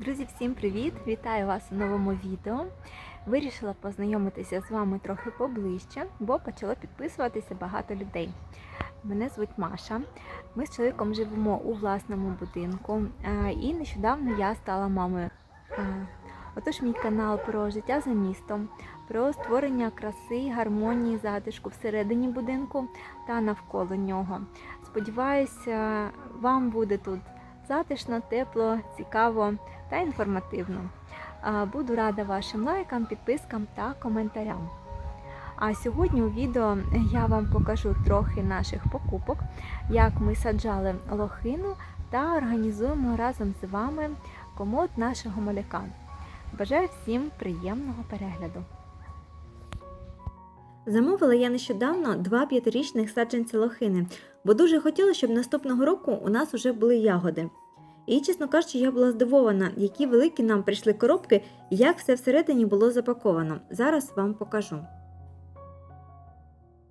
Друзі, всім привіт! Вітаю вас у новому відео. Вирішила познайомитися з вами трохи поближче, бо почало підписуватися багато людей. Мене звуть Маша. Ми з чоловіком живемо у власному будинку, е, і нещодавно я стала мамою. Е, Отож, мій канал про життя за містом, про створення краси, гармонії, затишку всередині будинку та навколо нього. Сподіваюся, вам буде тут затишно, тепло, цікаво та інформативно. Буду рада вашим лайкам, підпискам та коментарям. А сьогодні у відео я вам покажу трохи наших покупок, як ми саджали лохину та організуємо разом з вами комод нашого маляка. Бажаю всім приємного перегляду! Замовила я нещодавно два п'ятирічних саджанця лохини, бо дуже хотіла, щоб наступного року у нас вже були ягоди. І, чесно кажучи, я була здивована, які великі нам прийшли коробки і як все всередині було запаковано. Зараз вам покажу.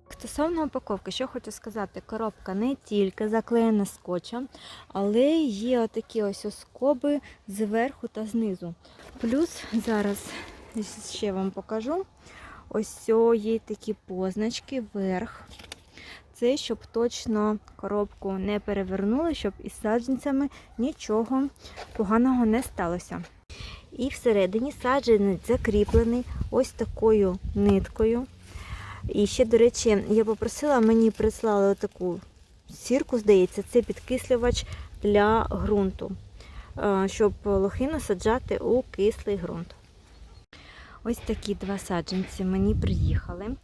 Стосовно упаковки, що хочу сказати, коробка не тільки заклеєна скотчем, але є отакі ось оскоби зверху та знизу. Плюс зараз ще вам покажу. Ось є такі позначки вверх. Це щоб точно коробку не перевернули, щоб із саджанцями нічого поганого не сталося. І всередині саджанець закріплений ось такою ниткою. І ще, до речі, я попросила, мені прислали таку сірку, здається, це підкислювач для ґрунту, е, щоб лохину саджати у кислий ґрунт. Ось такі два саджанці мені приїхали.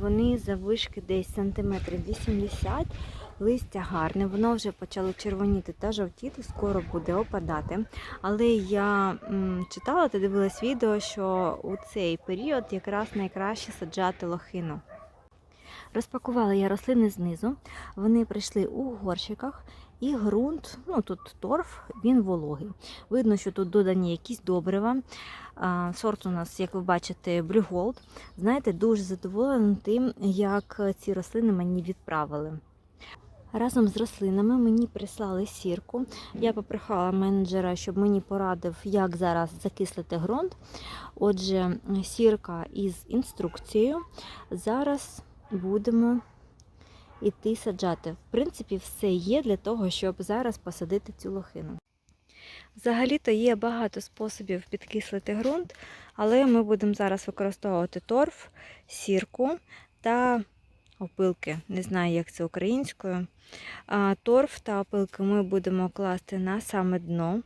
Вони заввишки десь сантиметрів 80, листя гарне, воно вже почало червоніти та жовтіти, скоро буде опадати. Але я читала та дивилась відео, що у цей період якраз найкраще саджати лохину. Розпакувала я рослини знизу, вони прийшли у горщиках, і ґрунт, ну тут торф, він вологий. Видно, що тут додані якісь добрива. Сорт у нас, як ви бачите, Blue Знаєте, дуже задоволена тим, як ці рослини мені відправили. Разом з рослинами мені прислали сірку. Я попрохала менеджера, щоб мені порадив, як зараз закислити ґрунт. Отже, сірка із інструкцією. Зараз будемо іти саджати. В принципі, все є для того, щоб зараз посадити цю лохину. Взагалі-то є багато способів підкислити ґрунт, але ми будемо зараз використовувати торф, сірку та опилки. Не знаю, як це українською. Торф та опилки ми будемо класти на саме дно.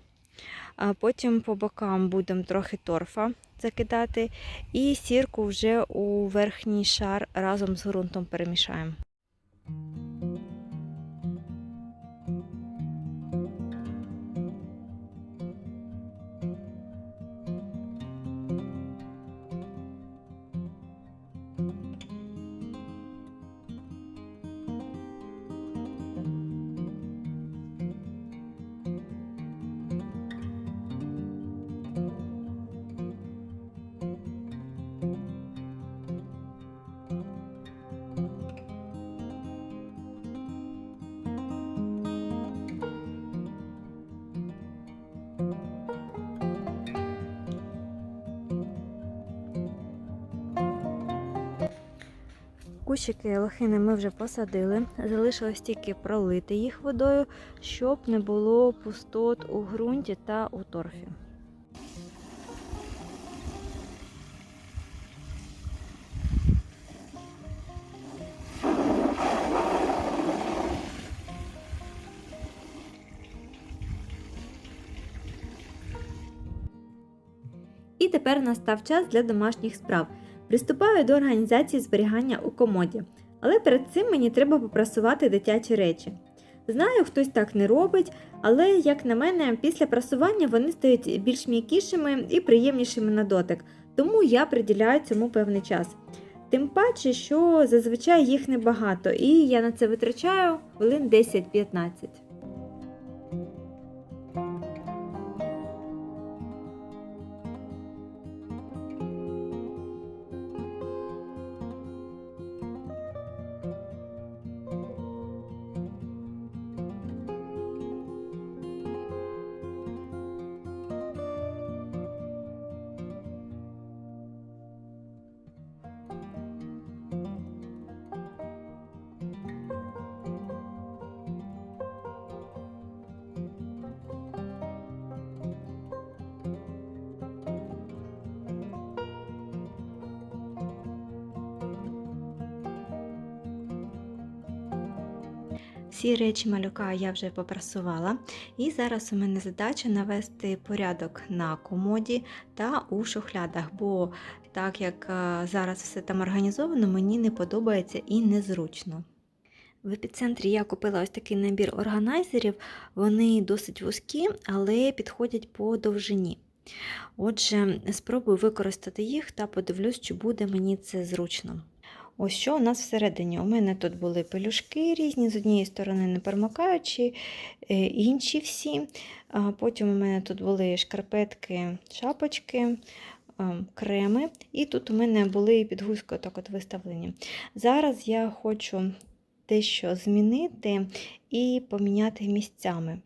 Потім по бокам будемо трохи торфа закидати, і сірку вже у верхній шар разом з ґрунтом перемішаємо. Кущики лохини ми вже посадили, залишилось тільки пролити їх водою, щоб не було пустот у ґрунті та у торфі. І тепер настав час для домашніх справ. Приступаю до організації зберігання у комоді, але перед цим мені треба попрасувати дитячі речі. Знаю, хтось так не робить, але, як на мене, після прасування вони стають більш м'якішими і приємнішими на дотик, тому я приділяю цьому певний час. Тим паче, що зазвичай їх небагато, і я на це витрачаю хвилин 10-15. Всі речі малюка я вже попрасувала, і зараз у мене задача навести порядок на комоді та у шухлядах, бо так як е, зараз все там організовано, мені не подобається і незручно. В епіцентрі я купила ось такий набір органайзерів. Вони досить вузькі, але підходять по довжині. Отже, спробую використати їх та подивлюсь, чи буде мені це зручно. Ось що у нас всередині. У мене тут були пелюшки різні, з однієї сторони не перемикаючі, е, інші всі. Потім у мене тут були шкарпетки, шапочки, креми, і тут у мене були під гузькою так от виставлені. Зараз я хочу дещо змінити і поміняти місцями.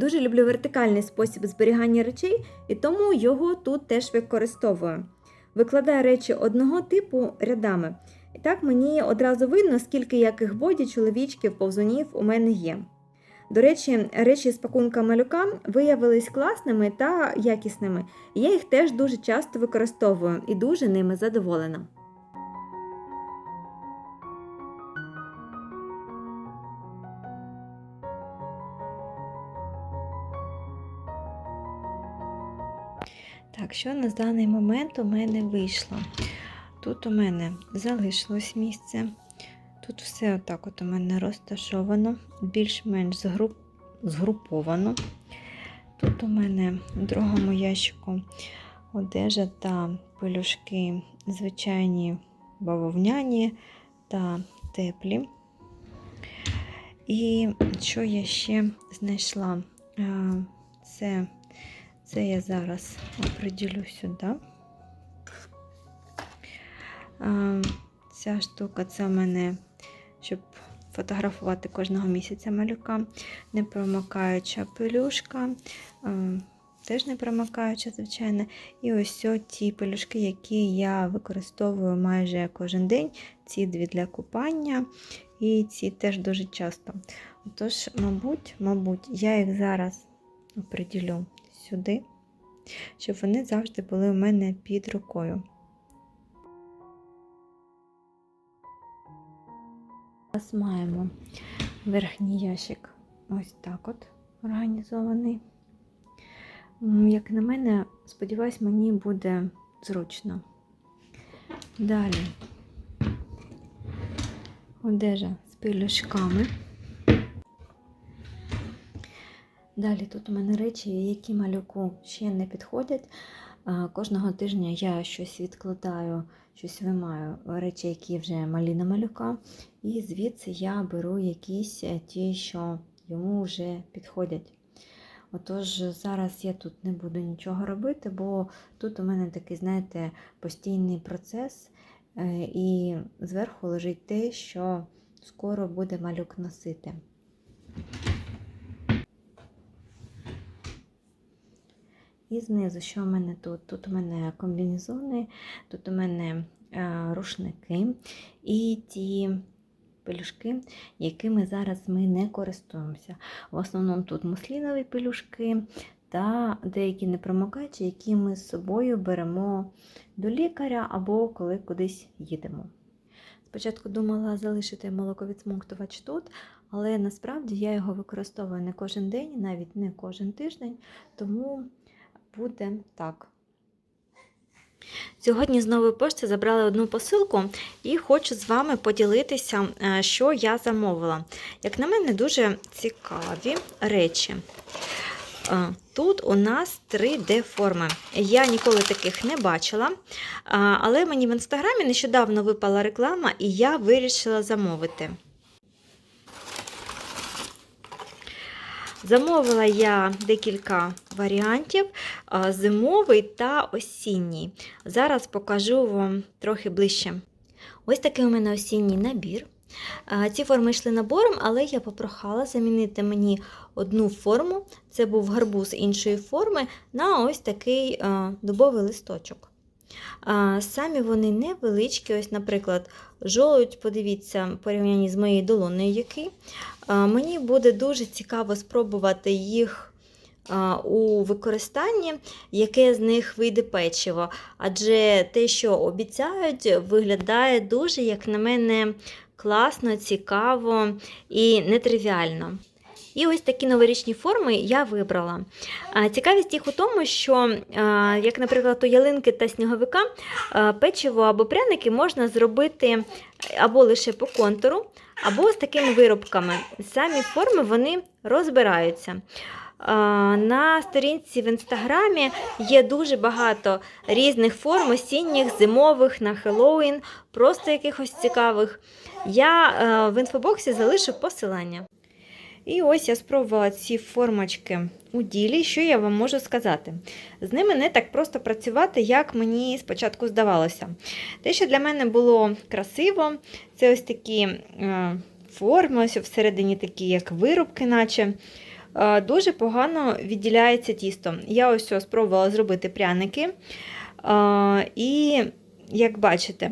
Дуже люблю вертикальний спосіб зберігання речей, і тому його тут теж використовую. Викладаю речі одного типу рядами. І так мені одразу видно, скільки яких боді, чоловічків, повзунів у мене є. До речі, речі з пакунка малюка виявились класними та якісними. Я їх теж дуже часто використовую і дуже ними задоволена. Так, що на даний момент у мене вийшло? Тут у мене залишилось місце. Тут все отак от у мене розташовано, більш-менш згруп... згруповано. Тут у мене в другому ящику одежа та пелюшки звичайні бавовняні та теплі. І що я ще знайшла? Е, Це це я зараз оприділю сюди. Ця штука це в мене, щоб фотографувати кожного місяця малюка. Непромикаюча пелюшка, теж не промикаюча, звичайно. І ось ті пелюшки, які я використовую майже кожен день. Ці дві для купання, і ці теж дуже часто. Тож, мабуть, мабуть, я їх зараз оприділю сюди, щоб вони завжди були у мене під рукою. Зараз маємо верхній ящик ось так от організований. Як на мене, сподіваюсь, мені буде зручно. Далі одежа з пелюшками. Далі тут у мене речі, які малюку ще не підходять. Кожного тижня я щось відкладаю, щось вимаю, речі, які вже малі на малюка. І звідси я беру якісь е, ті, що йому вже підходять. Отож, зараз я тут не буду нічого робити, бо тут у мене такий, знаєте, постійний процес, е, і зверху лежить те, що скоро буде малюк носити. І знизу, що у мене тут? Тут у мене комбінезони, тут у мене е, рушники і ті пелюшки, якими зараз ми не користуємося. В основному тут муслінові пелюшки та деякі непромокачі, які ми з собою беремо до лікаря або коли кудись їдемо. Спочатку думала залишити молоковідсмоктувач тут, але насправді я його використовую не кожен день, навіть не кожен тиждень, тому буде так. Сьогодні з нової пошти забрали одну посилку і хочу з вами поділитися, е, що я замовила. Як на мене, дуже цікаві речі. Е, Тут у нас 3D-форми. Я ніколи таких не бачила, е, але мені в інстаграмі нещодавно випала реклама, і я вирішила замовити. Замовила я декілька варіантів: зимовий та осінній. Зараз покажу вам трохи ближче. Ось такий у мене осінній набір. Ці форми йшли набором, але я попрохала замінити мені одну форму, це був гарбуз іншої форми, на ось такий дубовий листочок. А, Самі вони невеличкі, ось, наприклад, жолудь, подивіться, в порівнянні з моєю долоною який. А, Мені буде дуже цікаво спробувати їх у використанні, яке з них вийде печиво. Адже те, що обіцяють, виглядає дуже, як на мене, класно, цікаво і нетривіально. І ось такі новорічні форми я вибрала. Цікавість їх у тому, що, як, наприклад, у ялинки та сніговика, печиво або пряники можна зробити або лише по контуру, або з такими виробками. Самі форми вони розбираються. На сторінці в інстаграмі є дуже багато різних форм осінніх, зимових, на Хеллоуін, просто якихось цікавих. Я е, в інфобоксі залишу посилання. І ось я спробувала ці формочки у ділі. Що я вам можу сказати? З ними не так просто працювати, як мені спочатку здавалося. Те, що для мене було красиво, це ось такі е, форми, ось всередині такі, як вирубки, наче. Е, Дуже погано відділяється тісто. Я ось спробувала зробити пряники. Е, І, як бачите,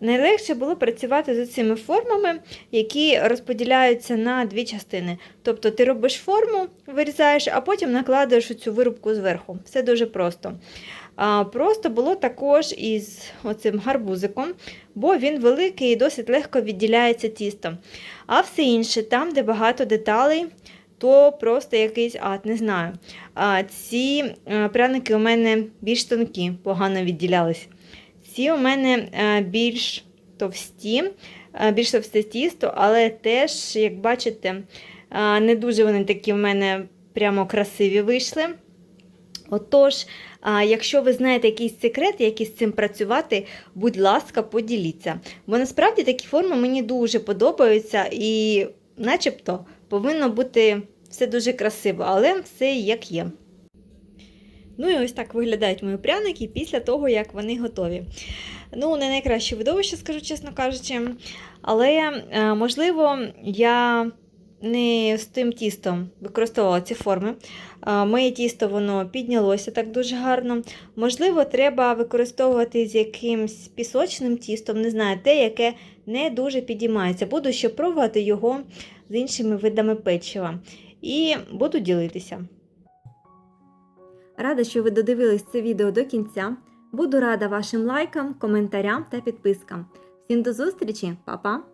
найлегше було працювати з цими формами, які розподіляються на дві частини. Тобто ти робиш форму, вирізаєш, а потім накладаєш цю вирубку зверху. Все дуже просто. А, Просто було також із оцим гарбузиком, бо він великий і досить легко відділяється тісто. А все інше, там, де багато деталей, то просто якийсь ад, не знаю. А, ці е, пряники у мене більш тонкі, погано відділялись. Ці у мене е, більш товсті, е, більш товсте тісто, але теж, як бачите, е, не дуже вони такі в мене прямо красиві вийшли. Отож, якщо ви знаєте якийсь секрет, як із цим працювати, будь ласка, поділіться. Бо насправді такі форми мені дуже подобаються і начебто повинно бути все дуже красиво, але все як є. Ну і ось так виглядають мої пряники після того, як вони готові. Ну, не найкраще видовище, скажу чесно кажучи. Але, е, можливо, я не з тим тістом використовувала ці форми. Е, Моє тісто воно піднялося так дуже гарно. Можливо, треба використовувати з якимсь пісочним тістом, не знаю, те, яке не дуже підіймається. Буду ще пробувати його з іншими видами печива. І буду ділитися. Рада, що ви додивились це відео до кінця. Буду рада вашим лайкам, коментарям та підпискам. Всім до зустрічі, Па-па!